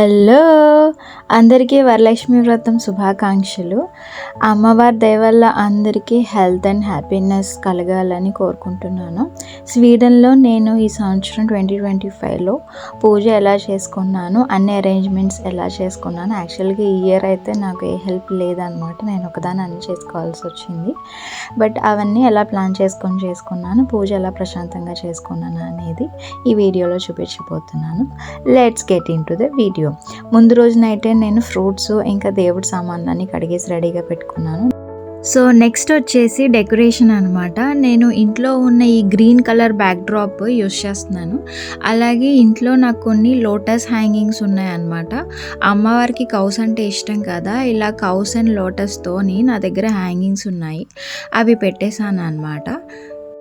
Hello. అందరికీ వరలక్ష్మి వ్రతం శుభాకాంక్షలు. అమ్మవారి దయవల్ల అందరికీ హెల్త్ అండ్ హ్యాపీనెస్ కలగాలని కోరుకుంటున్నాను. స్వీడన్లో నేను ఈ సంవత్సరం ట్వంటీ ట్వంటీ ఫైవ్లో పూజ ఎలా చేసుకున్నాను అన్ని అరేంజ్మెంట్స్ ఎలా చేసుకున్నాను. యాక్చువల్గా ఈ ఇయర్ అయితే నాకు ఏ హెల్ప్ లేదనమాట నేను ఒకదాన్ని అన్ని చేసుకోవాల్సి వచ్చింది. బట్ అవన్నీ ఎలా ప్లాన్ చేసుకొని చేసుకున్నాను పూజ ఎలా ప్రశాంతంగా చేసుకున్నాను అనేది ఈ వీడియోలో చూపించబోతున్నాను. Let's get into the video ముందు రోజు నైటే నేను ఫ్రూట్స్ ఇంకా దేవుడి సామాన్లన్నీ కడిగేసి రెడీగా పెట్టుకున్నాను. సో నెక్స్ట్ వచ్చేసి డెకరేషన్ అనమాట నేను ఇంట్లో ఉన్న ఈ green colour backdrop use చేస్తున్నాను. అలాగే ఇంట్లో నాకు కొన్ని లోటస్ హ్యాంగింగ్స్ ఉన్నాయన్నమాట. అమ్మవారికి కౌస్ అంటే ఇష్టం కదా ఇలా కౌస్ అండ్ లోటస్తోని నా దగ్గర హ్యాంగింగ్స్ ఉన్నాయి. అవి పెట్టేశాను అనమాట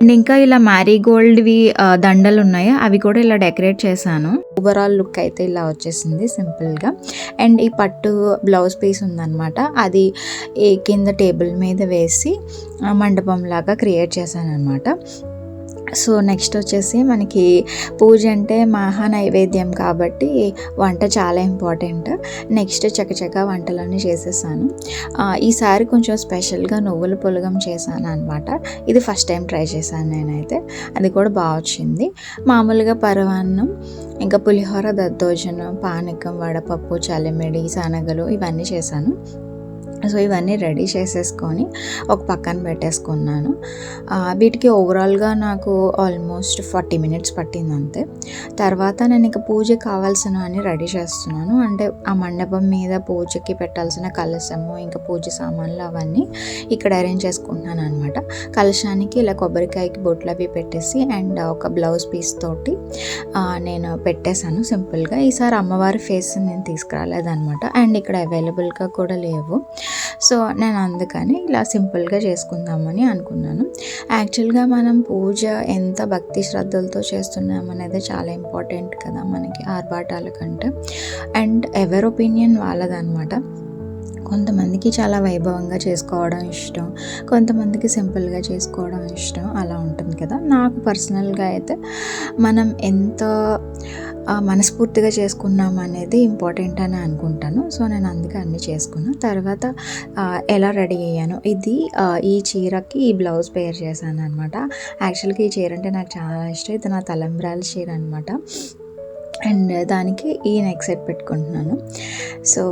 ఇంకా ఇలా మ్యారీగోల్డ్వి దండలు ఉన్నాయి అవి కూడా ఇలా డెకరేట్ చేశాను. ఓవరాల్ లుక్ అయితే ఇలా వచ్చేసింది సింపుల్గా. అండ్ ఈ పట్టు బ్లౌజ్ పీస్ ఉందన్నమాట. అది ఏ కింద టేబుల్ మీద వేసి మండపం లాగా క్రియేట్ చేశాను అనమాట సో నెక్స్ట్ వచ్చేసి మనకి పూజ అంటే మహా నైవేద్యం కాబట్టి వంట చాలా ఇంపార్టెంట్. నెక్స్ట్ చకచక వంటలన్నీ చేసేసాను. ఈసారి కొంచెం స్పెషల్గా నువ్వుల పులగం చేశాను అనమాట ఇది ఫస్ట్ టైం ట్రై చేశాను నేనైతే. అది కూడా బాగా వచ్చింది. మామూలుగా పరవాన్నం ఇంకా పులిహోర దద్దోజనం పానకం వడపప్పు చలిమిడి శనగలు ఇవన్నీ చేశాను. సో ఇవన్నీ రెడీ చేసేసుకొని ఒక పక్కన పెట్టేసుకున్నాను. వీటికి ఓవరాల్గా నాకు ఆల్మోస్ట్ ఫార్టీ మినిట్స్ పట్టింది అంతే. తర్వాత నేను ఇక పూజ కావాల్సిన అని రెడీ చేస్తున్నాను. అంటే ఆ మండపం మీద పూజకి పెట్టాల్సిన కలశము ఇంకా పూజ సామాన్లు అవన్నీ ఇక్కడ అరేంజ్ చేసుకుంటున్నాను అనమాట కలశానికి ఇలా కొబ్బరికాయకి బొట్లు అవి పెట్టేసి అండ్ ఒక బ్లౌజ్ పీస్ తోటి నేను పెట్టేశాను సింపుల్గా. ఈసారి అమ్మవారి ఫేస్ నేను తీసుకురాలేదనమాట అండ్ ఇక్కడ అవైలబుల్గా కూడా లేవు. సో నేను అందుకని ఇలా సింపుల్గా చేసుకుందామని అనుకున్నాను. యాక్చువల్గా మనం పూజ ఎంత భక్తి శ్రద్ధలతో చేస్తున్నాం అనేది చాలా ఇంపార్టెంట్ కదా మనకి ఆర్భాటాల కంటే. అండ్ ఎవరి ఒపీనియన్ వాళ్ళదనమాట. కొంతమందికి చాలా వైభవంగా చేసుకోవడం ఇష్టం కొంతమందికి సింపుల్గా చేసుకోవడం ఇష్టం అలా ఉంటుంది కదా. నాకు పర్సనల్గా అయితే మనం ఎంత మనస్ఫూర్తిగా చేసుకున్నాం అనేది ఇంపార్టెంట్ అని అనుకుంటాను. సో నేను అందుకే అన్నీ చేసుకున్నాను తర్వాత ఎలా రెడీ అయ్యాను ఇది ఈ చీరకి ఈ బ్లౌజ్ పేర్ చేశాను అనమాట యాక్చువల్గా ఈ చీర అంటే నాకు చాలా ఇష్టం. ఇది నా తలంబ్రాల చీర అనమాట అండ్ దానికి ఈ నెక్ సెట్ పెట్టుకుంటున్నాను. సో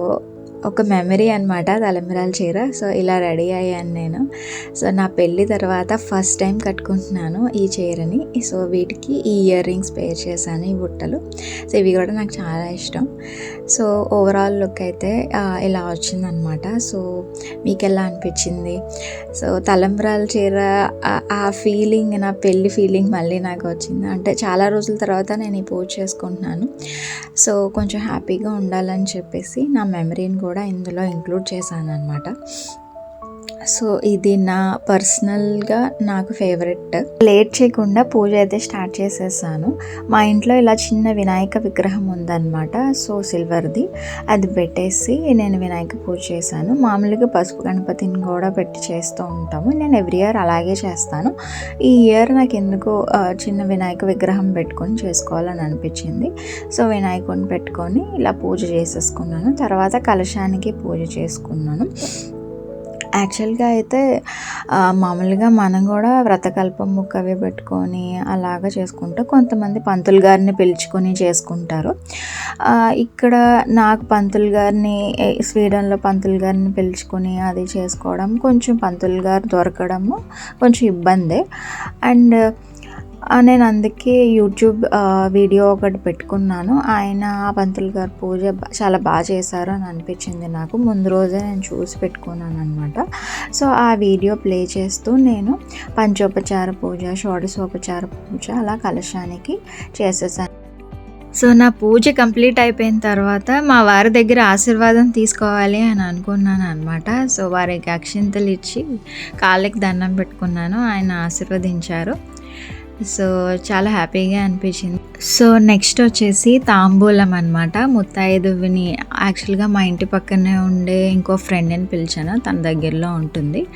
ఒక మెమరీ అనమాట తలమిరాల చీర. సో ఇలా రెడీ అయ్యాను నేను. సో నా పెళ్ళి తర్వాత ఫస్ట్ టైం కట్టుకుంటున్నాను ఈ చీరని. సో వీటికి ఈ ఇయర్ రింగ్స్ పేర్ చేశాను ఈ బుట్టలు. సో ఇవి కూడా నాకు చాలా ఇష్టం. సో ఓవరాల్ లుక్ అయితే ఇలా వచ్చిందనమాట సో మీకు ఎలా అనిపించింది? సో తలంబ్రాల చీర ఆ- ఆ ఫీలింగ్ నా పెళ్ళి ఫీలింగ్ మళ్ళీ నాకు వచ్చింది? అంటే చాలా రోజుల తర్వాత నేను ఈ పూజ చేసుకుంటున్నాను. సో కొంచెం హ్యాపీగా ఉండాలని చెప్పేసి నా మెమరీని కూడా ఇందులో ఇంక్లూడ్ చేశాను అనమాట సో ఇది నా పర్సనల్గా నాకు ఫేవరెట్. లేట్ చేయకుండా పూజ అయితే స్టార్ట్ చేసేసాను. మా ఇంట్లో ఇలా చిన్న వినాయక విగ్రహం ఉందన్నమాట. సో సిల్వర్ది. అది పెట్టేసి నేను వినాయక పూజ చేశాను. మామూలుగా పసుపు గణపతిని కూడా పెట్టి చేస్తూ ఉంటాము. నేను ఎవ్రీ ఇయర్ అలాగే చేస్తాను. ఈ ఇయర్ నాకు ఎందుకో చిన్న వినాయక విగ్రహం పెట్టుకొని చేసుకోవాలని అనిపించింది. సో వినాయకుడిని పెట్టుకొని ఇలా పూజ చేసేసుకున్నాను. తర్వాత కలశానికి పూజ చేసుకున్నాను. యాక్చువల్గా అయితే మామూలుగా మనం కూడా వ్రతకల్పం ముక్క అవి పెట్టుకొని అలాగా చేసుకుంటూ కొంతమంది పంతులు గారిని పిలుచుకొని చేసుకుంటారు. ఇక్కడ నాకు పంతులు గారిని స్వీడన్లో పంతులు గారిని పిలుచుకొని అది చేసుకోవడం కొంచెం పంతులు గారు దొరకడము కొంచెం ఇబ్బందే. అండ్ నేను అందుకే యూట్యూబ్ వీడియో ఒకటి పెట్టుకున్నాను. ఆయన పంతులు గారు పూజ చాలా బాగా చేశారు అని అనిపించింది నాకు. ముందు రోజే నేను చూసి పెట్టుకున్నాను అనమాట సో ఆ వీడియో ప్లే చేస్తూ నేను పంచోపచార పూజ షోడశోపచార పూజ అలా కలశానికి చేసేసాను. సో నా పూజ కంప్లీట్ అయిపోయిన తర్వాత మా వారి దగ్గర ఆశీర్వాదం తీసుకోవాలి అని అనుకున్నాను అనమాట సో వారికి అక్షింతలు ఇచ్చి కాళ్ళకి దండం పెట్టుకున్నాను. ఆయన ఆశీర్వదించారు. సో చాలా హ్యాపీగా అనిపించింది. సో నెక్స్ట్ వచ్చేసి తాంబూలం అనమాట ముత్తైదువిని యాక్చువల్గా మా ఇంటి పక్కనే ఉండే ఇంకో ఫ్రెండ్ని పిలిచాను. తన దగ్గరలో ఉంటుంది.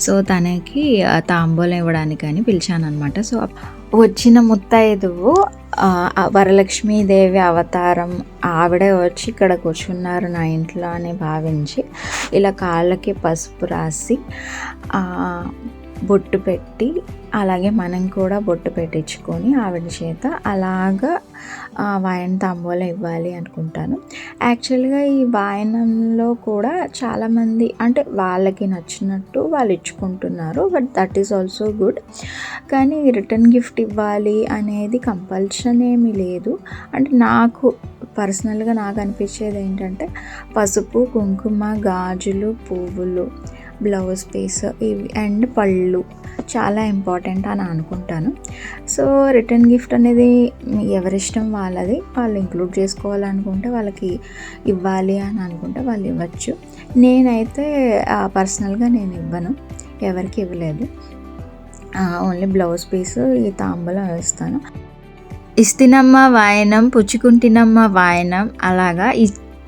సో తనకి తాంబూలం ఇవ్వడానికని పిలిచాను అనమాట సో వచ్చిన ముత్తైదువు వరలక్ష్మీదేవి అవతారం ఆవిడే వచ్చి ఇక్కడ కూర్చున్నారు నా ఇంట్లో అని భావించి ఇలా కాళ్ళకి పసుపు రాసి బొట్టు పెట్టి అలాగే మనం కూడా బొట్టు పెట్టించుకొని ఆవిడ చేత అలాగా వాయన తాంబూలం ఇవ్వాలి అనుకుంటాను. యాక్చువల్గా ఈ వాయనంలో కూడా చాలామంది అంటే వాళ్ళకి నచ్చినట్టు వాళ్ళు ఇచ్చుకుంటున్నారు but that is also good. కానీ రిటర్న్ గిఫ్ట్ ఇవ్వాలి అనేది కంపల్షన్ ఏమీ లేదు. అంటే నాకు పర్సనల్గా నాకు అనిపించేది ఏంటంటే పసుపు కుంకుమ గాజులు పువ్వులు బ్లౌజ్ పీస్ ఇవి అండ్ పళ్ళు చాలా ఇంపార్టెంట్ అని అనుకుంటాను. సో రిటర్న్ గిఫ్ట్ అనేది ఎవరిష్టం వాళ్ళది వాళ్ళు ఇంక్లూడ్ చేసుకోవాలనుకుంటే వాళ్ళకి ఇవ్వాలి అని అనుకుంటే వాళ్ళు ఇవ్వచ్చు. నేనైతే పర్సనల్గా నేను ఇవ్వను ఎవరికి ఇవ్వలేదు. ఓన్లీ బ్లౌజ్ పీస్ ఈ తాంబూలం వేస్తాను. ఇస్తినమ్మ వాయనం పుచ్చుకుంటినమ్మ వాయనం అలాగా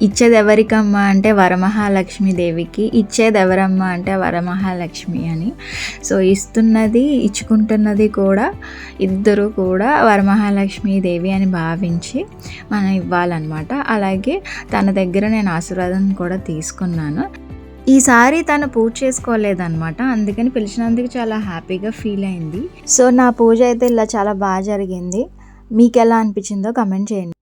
ఇచ్చేదెవరికమ్మా అంటే వరమహాలక్ష్మి దేవికి ఇచ్చేది అంటే వరమహాలక్ష్మి అని. సో ఇస్తున్నది ఇచ్చుకుంటున్నది కూడా ఇద్దరు కూడా వరమహాలక్ష్మి దేవి అని భావించి మనం ఇవ్వాలన్నమాట. అలాగే తన దగ్గర నేను ఆశీర్వాదం కూడా తీసుకున్నాను. ఈసారి తను పూజ చేసుకోలేదన్నమాట. అందుకని పిలిచినందుకు చాలా హ్యాపీగా ఫీల్ అయింది. సో నా పూజ అయితే ఇలా చాలా బాగా జరిగింది. మీకు ఎలా అనిపించిందో కమెంట్ చేయండి.